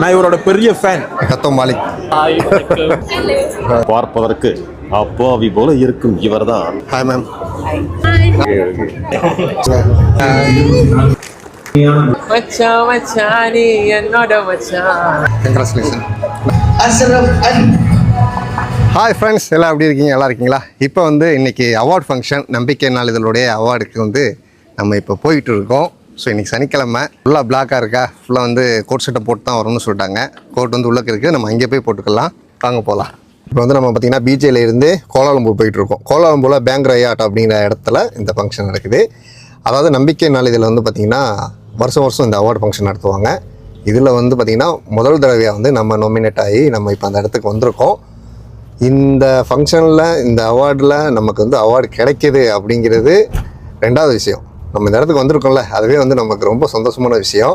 நான் இவரோட பெரிய ஃபேன் கத்தோ மாலிக். பார்ப்பதற்கு அப்பாவி போல இருக்கும் இவர்தான். ஹாய் மேம் மச்சான் மச்சான் நீ என்னோட மச்சான் கங்க்ராச்சுலேஷன் ஹாய் ஃப்ரெண்ட்ஸ் எல்லாம் எப்படி இருக்கீங்க? நல்லா இருக்கீங்களா? இப்போ வந்து இன்னைக்கு அவார்ட் ஃபங்க்ஷன் நம்பிக்கை நாளிதழுடைய அவார்டுக்கு வந்து நம்ம இப்போ போயிட்டு இருக்கோம். ஸோ இன்னைக்கு சனிக்கிழமை. ஃபுல்லாக பிளாக்காக இருக்கா? ஃபுல்லாக வந்து கோட் செட்டை போட்டு தான் வரும்னு சொல்லிட்டாங்க. கோட் வந்து உள்ளக்கு இருக்குது நம்ம அங்கே போய் போட்டுக்கலாம். வாங்க போகலாம் இப்போ வந்து நம்ம பார்த்தீங்கன்னா பிஜேல இருந்து கோலாலம்பூர் போயிட்டு இருக்கோம். கோலாலம்பூரில் பேங்க் ரயாட் அப்படிங்கிற இடத்துல இந்த ஃபங்க்ஷன் நடக்குது. அதாவது நம்பிக்கை நாளிதழில் வந்து பார்த்திங்கன்னா வருஷம் வருஷம் இந்த அவார்டு ஃபங்க்ஷன் நடத்துவாங்க. இதில் வந்து பார்த்திங்கன்னா முதல் தடவையாக வந்து நம்ம நாமினேட் ஆகி நம்ம இப்போ அந்த இடத்துக்கு வந்திருக்கோம். இந்த ஃபங்க்ஷனில் இந்த அவார்டில் நமக்கு வந்து அவார்டு கிடைக்கிது அப்படிங்கிறது ரெண்டாவது விஷயம். நம்ம இந்த இடத்துக்கு வந்திருக்கோம்ல அதுவே வந்து நமக்கு ரொம்ப சந்தோஷமான விஷயம்.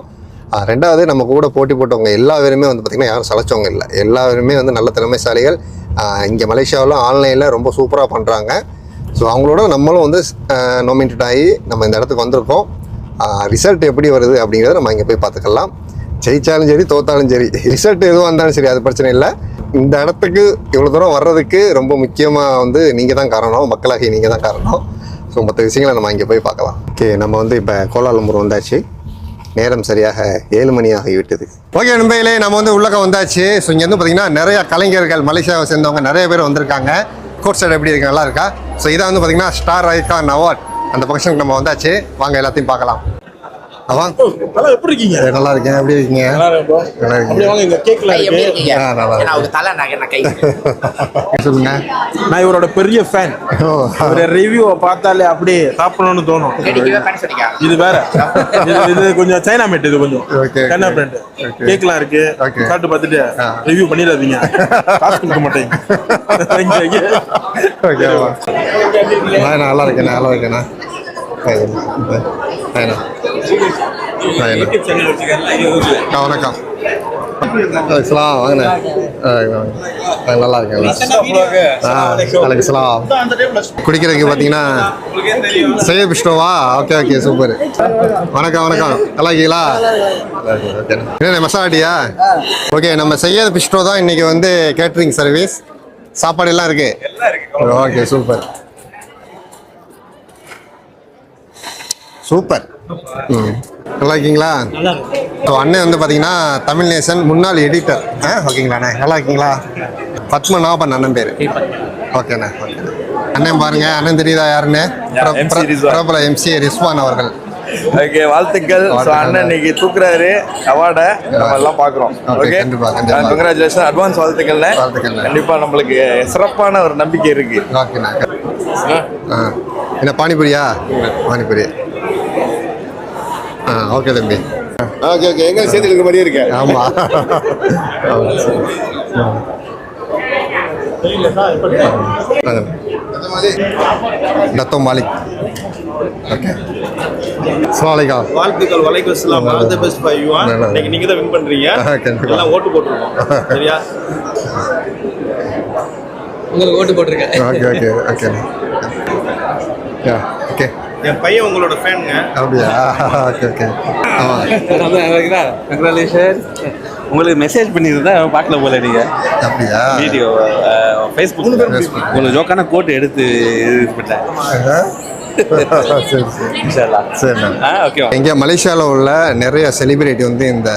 ரெண்டாவது நம்ம கூட போட்டி போட்டவங்க எல்லா பேருமே வந்து பார்த்திங்கன்னா யாரும் சளைச்சவங்க இல்லை. எல்லா பேருமே வந்து நல்ல திறமைசாலிகள். இங்கே மலேசியாவில் ஆன்லைனில் ரொம்ப சூப்பராக பண்ணுறாங்க ஸோ அவங்களோட நம்மளும் வந்து நோமினேட் ஆகி நம்ம இந்த இடத்துக்கு வந்திருக்கோம். ரிசல்ட் எப்படி வருது அப்படிங்கிறத நம்ம இங்கே போய் பார்த்துக்கலாம். ஜெயித்தாலும் சரி தோத்தாலும் சரி ரிசல்ட் எதுவும் வந்தாலும் சரி அது பிரச்சனை இல்லை. இந்த இடத்துக்கு இவ்வளோ தூரம் வர்றதுக்கு ரொம்ப முக்கியமாக வந்து நீங்கள் தான் காரணம். மக்களாகி நீங்கள் தான் காரணம். ஸோ மற்ற விஷயங்களை நம்ம இங்கே போய் பார்க்கலாம். ஓகே நம்ம வந்து இப்போ கோலாலம்பூர் வந்தாச்சு. நேரம் சரியாக ஏழு மணி ஆகிவிட்டது. ஓகே நண்பையிலே நம்ம வந்து உள்ளக்க வந்தாச்சு. ஸோ இங்கே வந்து பார்த்தீங்கன்னா நிறைய கலைஞர்கள் மலேசியாவை சேர்ந்தவங்க நிறைய பேர் வந்திருக்காங்க. கோட் சைடு எப்படி இருக்கு நல்லா இருக்கா? ஸோ இதான் வந்து பார்த்திங்கன்னா ஸ்டார் ஐகான் அவார்ட் அந்த ஃபங்க்ஷனுக்கு நம்ம வந்தாச்சு. வாங்க எல்லாத்தையும் பார்க்கலாம். நல்லா எப்படி இருக்கீங்க? நல்லா இருக்கேன். எப்படி இருக்கீங்க? நல்லா இருக்கீங்க. ஒரு நான் சொல்லுங்க. இவரோட பெரிய ஃபேன் ஓ. இவரோட ரிவ்யூவை பார்த்தாலே அப்படியே சாப்பிடணும்னு தோணும். இது வேற. இது கொஞ்சம் சைனா மேட் இது கொஞ்சம். பிராண்ட். கேக்லாம் இருக்கு. Okay. சாப்பிட்டு பார்த்துட்டு. ரிவ்யூ பண்ணிடாதீங்க. காசு கொடுக்க மாட்டேங்க நல்லா இருக்கேன் நல்லா இருக்கேண்ணா ஆயிண்ணா ஆயிண்ணா ஆ வணக்கம் அலைக்கலாம் வாங்கண்ணே ஆ, வாங்க. ஆ, நல்லா இருக்கேன் ஆ அலைக்கலாம் குடிக்கிறதுக்கு பார்த்தீங்கன்னா செய்ய பிஷ்டோவா ஓகே ஓகே சூப்பர் வணக்கம் வணக்கம் நல்லா இருக்கீங்களா என்ன மசாலாட்டியா ஓகே நம்ம செய்யாத பிஷ்டோ தான் இன்னைக்கு வந்து கேட்ரிங் சர்வீஸ் சாப்பாடு எல்லாம் இருக்கு ஓகே சூப்பர் சூப்பர். ம். நல்லா இருக்கீங்களா ஸோ அண்ணன் வந்து பார்த்தீங்கன்னா தமிழ் நேசன் முன்னாள் எடிட்டர் ஆ ஓகேங்களாண்ணே நல்லா இருக்கீங்களா பத்மநாபன் அண்ணன் பேர். ஓகேண்ணே ஓகேண்ணே அண்ணன் பாருங்க அண்ணன் தெரியுதா யாருன்னு. பிரபல எம்சி ரிஸ்வான் அவர்கள். ஓகே வாழ்த்துக்கள். வாழ்த்துக்கள். அண்ணன் இன்னைக்கு தூக்குறாரு. அவார்டை நம்ம எல்லாம் பார்க்குறோம். ஓகே. கங்க்ராச்சுலேஷன் அட்வான்ஸ் வாழ்த்துக்கள்ண்ணே. வாழ்த்துக்கள்ண்ணே. கண்டிப்பா நம்மளுக்கு சிறப்பான ஒரு நம்பிக்கை இருக்கு. ஓகேண்ணா. என்ன பானிபூரியா? பானிபூரி. ஓகே தம்பி. Okay okay. எங்க சேர்த்து இருக்க மாதிரியே இருக்கேன் ஆமா. டத்தோ மாலிக். ஓகே. அஸ்லாமலைக்கம் வாழ்த்துக்கள் வலைக்கும் இஸ்லாம் all the best for you. இன்னைக்கு நீங்க தான் வின் பண்றீங்க. எல்லாம் ஓட்டு போட்டுருக்கோம். சரியா? உங்களுக்கு ஓட்டு போட்டிருக்கேன். Okay okay okay. Yeah okay. என் பையன் உங்களோட ஃபேனுங்க அப்படியா? Okay okay. கங்க்ராலேஷன் உங்களுக்கு மெசேஜ் பண்ணியிருந்தேன் பார்க்கல போல நீங்க. அப்படியா? Video Facebook Facebook. உங்களுக்கு ஜோக்கான கோட் எடுத்து இது பண்ணேன் இங்கே மலேசியாவில் உள்ள நிறைய செலிபிரிட்டி வந்து இந்த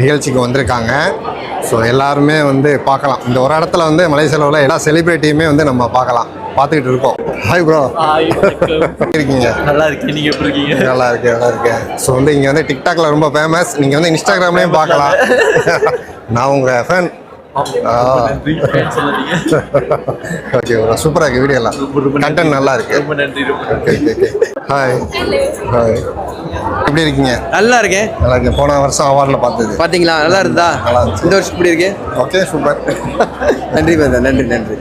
நிகழ்ச்சிக்கு வந்திருக்காங்க. ஸோ எல்லாருமே வந்து பார்க்கலாம். இந்த ஒரு இடத்துல வந்து மலேசியாவில் உள்ள எல்லா செலிபிரிட்டியுமே வந்து நம்ம பார்க்கலாம். பார்த்துக்கிட்டு இருக்கோம். ஹாய் ப்ரோ இருக்கீங்க? நல்லா இருக்கு நீங்க எப்படி இருக்கீங்க? நல்லா இருக்கு நல்லா இருக்கு ஸோ வந்து இங்கே வந்து டிக்டாக்ல ரொம்ப ஃபேமஸ் நீங்கள் வந்து இன்ஸ்டாகிராம்லேயும் பார்க்கலாம். நான் உங்கள் ஃபேன் ஓகே ப்ரோ சூப்பராக இருக்கு வீடியோ எல்லாம். கண்டென்ட் நல்லா இருக்கு. ரொம்ப நன்றி ரொம்ப okay okay okay hi hi எப்படி இருக்கீங்க? நல்லா இருக்கேன். நல்லா இருக்கு போன வருஷம் அவார்டில் பார்த்தது. பாத்தீங்களா நல்லா இருந்தா நல்லா இருந்துச்சு. இந்த வருஷம் இப்படி இருக்கு? ஓகே சூப்பர் நன்றி நன்றி நன்றி.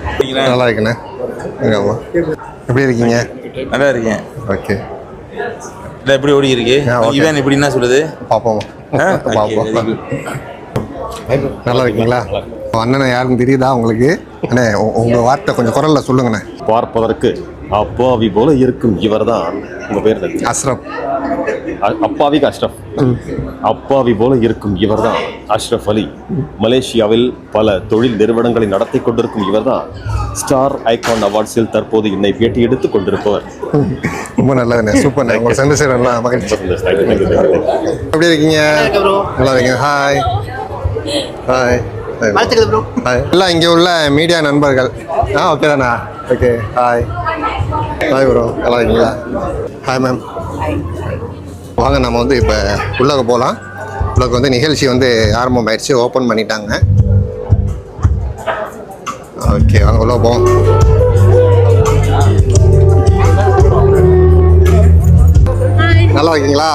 நல்லா இருக்குண்ணே. எப்படி இருக்கீங்க? நல்லா இருக்கேன். ஓகே இல்லை எப்படி ஓடி இருக்கு. இவன் இப்படி என்ன சொல்லுது? பார்ப்போம்? பார்ப்போம். நல்லா இருக்கீங்களா? அண்ணனை யாருக்கும் தெரியுதா உங்களுக்கு? அண்ணே உ- உங்க வார்த்தை கொஞ்சம் குரல்ல சொல்லுங்கண்ணே. பார்ப்பதற்கு அப்பாவி போல இருக்கும் இவர்தான். உங்க பேர் என்ன? அஸ்ரப் அ- அப்பாவிக்கு அஷ்ரஃப் அப்பாவி போல இருக்கும் இவர்தான் அஷ்ரஃப் அலி. மலேசியாவில் பல தொழில் நிறுவனங்களை நடத்தி கொண்டிருக்கும் இவர்தான் ஸ்டார் ஐகான் அவார்ட்ஸில் தற்போது என்னை பேட்டி எடுத்துக் கொண்டிருப்பவர். ரொம்ப நல்லதுண்ணே சூப்பர்ண்ணே உங்களை சென்று சேரலாம் மகிழ்ச்சி. எப்படி இருக்கீங்க? நல்லா இருக்கீங்க ஹாய் ஹாய் ஹாய் எல்லாம் இங்கே உள்ள மீடியா நண்பர்கள். ஆ ஓகே தானா? ஓகே ஹாய் ஹாய் ப்ரோ நல்லா இருக்கீங்களா? ஹாய் மேம் வாங்க நம்ம வந்து இப்போ உள்ளக போகலாம் உள்ளக்கு வந்து நிகழ்ச்சி வந்து ஆரம்பம் ஆயிடுச்சு ஓப்பன் பண்ணிட்டாங்க. ஓகே வாங்க உள்ள போவோம். நல்லா இருக்கீங்களா?